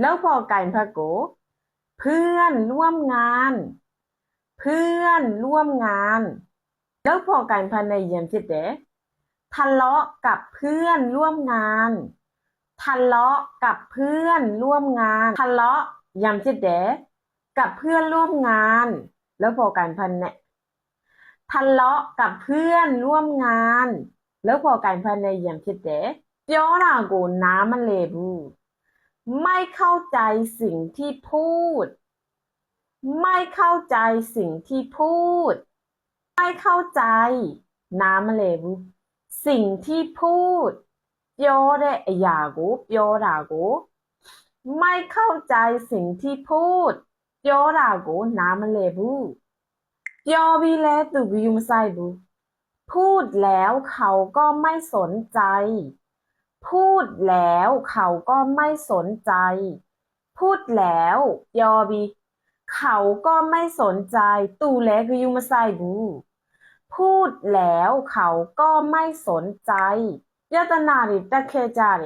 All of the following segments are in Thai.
แล้วพอไก่พักโก เพื่อนร่วมงาน เพื่อนร่วมงาน แล้วพอไก่พันในเยี่ยมจิตเดะทะเลาะกับเพื่อนร่วมงาน ทะเลาะกับเพื่อนร่วมงาน ทะเลาะยำจิตเดะกับเพื่อนร่วมงาน แล้วพอไก่พันเนี่ยทะเลาะกับเพื่อนร่วมงาน แล้วพอไก่พันในเยี่ยมจิตเดะပြောတာကိုနားမလည်ဘူး ไม่เข้าใจสิ่งที่พูด ไม่เข้าใจสิ่งที่พูด ไม่เข้าใจ น้ำเลวสิ่งที่พูดโยเดอยากูโยดากูไม่เข้าใจสิ่งที่พูดโยดากูน้ำเลวโยบีเลตุวิยุมไซบูพูดแล้วเขาก็ไม่สนใจ พูดแล้วเขาก็ไม่สนใจ พูดแล้วยอบีเขาก็ไม่สนใจ ตูแลคือยูมาไซบูพูดแล้วเขาก็ไม่สนใจยตนาริตะเคจาเร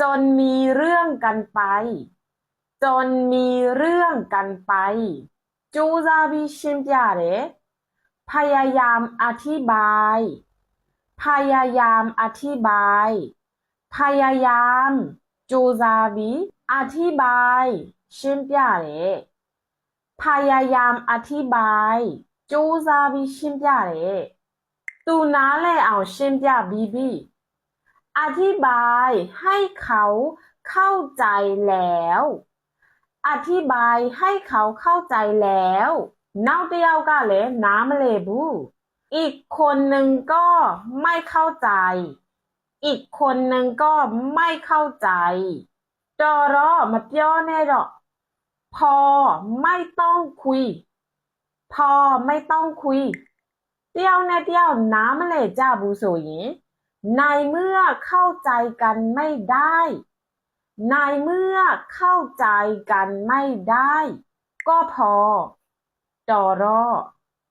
จนมีเรื่องกันไป จนมีเรื่องกันไป จูซาบิชิมยาเรพยายามอธิบาย พยายามอธิบาย พยายามจูซาบีอธิบายชิมพิาเลพยายามอธิบายจูซาบีชิมพิาเลตูน้าเล่เอาชิมพิาบีบีอธิบายให้เขาเข้าใจแล้ว อธิบายให้เขาเข้าใจแล้วนอกเดียวก็เลยน้ำเลบูอีกคนหนึ่งก็ไม่เข้าใจ อีกคนหนึ่งก็ไม่เข้าใจတော်တော့မပြောနဲ့တော့พอไม่ต้องคุย พอไม่ต้องคุยတယောက်နဲ့တယောက်နားမလည်ကြဘူးဆိုရင်ในเมื่อเข้าใจกันไม่ได้ ในเมื่อเข้าใจกันไม่ได้ ก็พอတော်တော့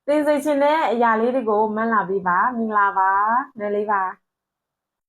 သိစေချင်တဲ့အရာလေးတွေကိုမန်းလာပြီးပါမင်္ဂလာပါနယ်လေးပါ